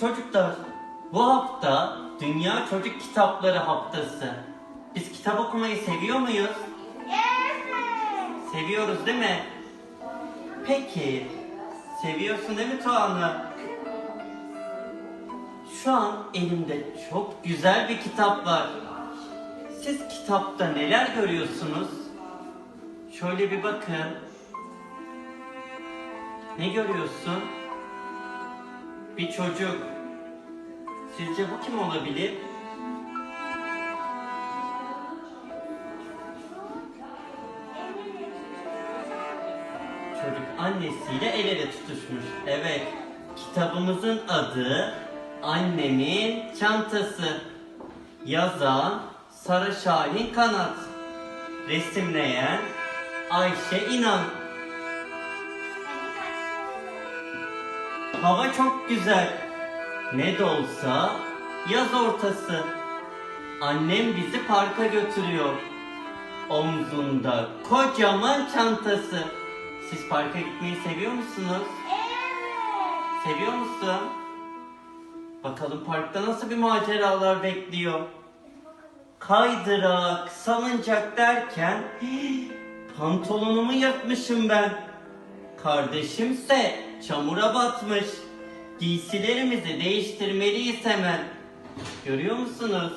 Çocuklar, bu hafta Dünya Çocuk Kitapları Haftası. Biz kitap okumayı seviyor muyuz? Evet. Seviyoruz değil mi? Peki, seviyorsun değil mi Tuğan'ı? Şu an elimde çok güzel bir kitap var. Siz kitapta neler görüyorsunuz? Şöyle bir bakın. Ne görüyorsun? Bir çocuk. Sizce bu kim olabilir? Çocuk annesiyle el ele tutuşmuş. Evet, kitabımızın adı Annemin Çantası. Yazan Sara Şahin Kanat. Resimleyen Ayşe İnan. Hava çok güzel. Ne de olsa yaz ortası. Annem bizi parka götürüyor. Omzunda kocaman çantası. Siz parka gitmeyi seviyor musunuz? Evet. Seviyor musun? Bakalım parkta nasıl bir maceralar bekliyor. Kaydırak, salıncak derken pantolonumu yırtmışım ben. Kardeşimse çamura batmış. Giysilerimizi değiştirmeliyiz hemen. Görüyor musunuz?